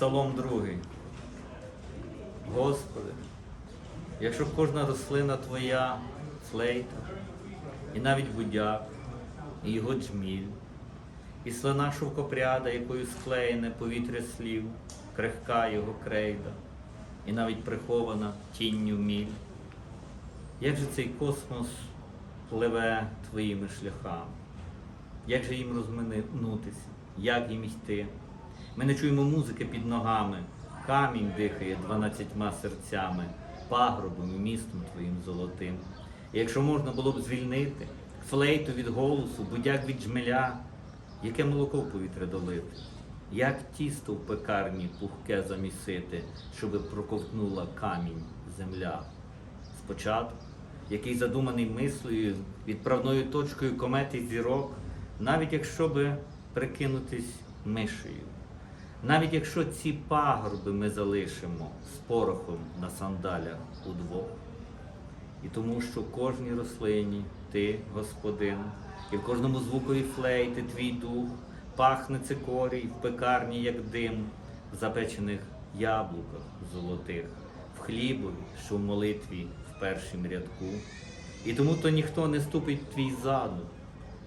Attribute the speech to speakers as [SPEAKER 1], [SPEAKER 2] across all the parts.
[SPEAKER 1] Псалом другий. Господи, якщо кожна рослина Твоя, флейта, і навіть будяк, і його джміль, і слина шовкопряда, якою склеєне повітря слів, крихка його крейда, і навіть прихована тінню міль. Як же цей космос пливе твоїми шляхами? Як же їм розминутися? Як їм йти? Ми не чуємо музики під ногами, камінь дихає дванадцятьма серцями, пагробом і містом твоїм золотим. І якщо можна було б звільнити флейту від голосу, будяк від жмеля, яке молоко в повітря долити, як тісто в пекарні пухке замісити, щоби проковтнула камінь земля. Спочатку, який задуманий мислею, відправною точкою комети зірок, навіть якщо би прикинутись мишею, навіть якщо ці пагорби ми залишимо з порохом на сандалях удвох. І тому, що кожній рослині ти, Господин, і в кожному звукові флейти твій дух, пахне цикорій в пекарні, як дим, в запечених яблуках золотих, в хлібові, що в молитві в першім рядку. І тому то ніхто не ступить твій задум,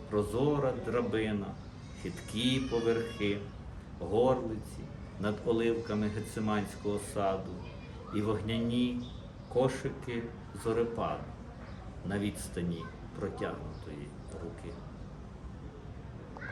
[SPEAKER 1] прозора драбина, хиткі поверхи, горлиці над оливками гециманського саду і вогняні кошики зорепаду на відстані протягнутої руки.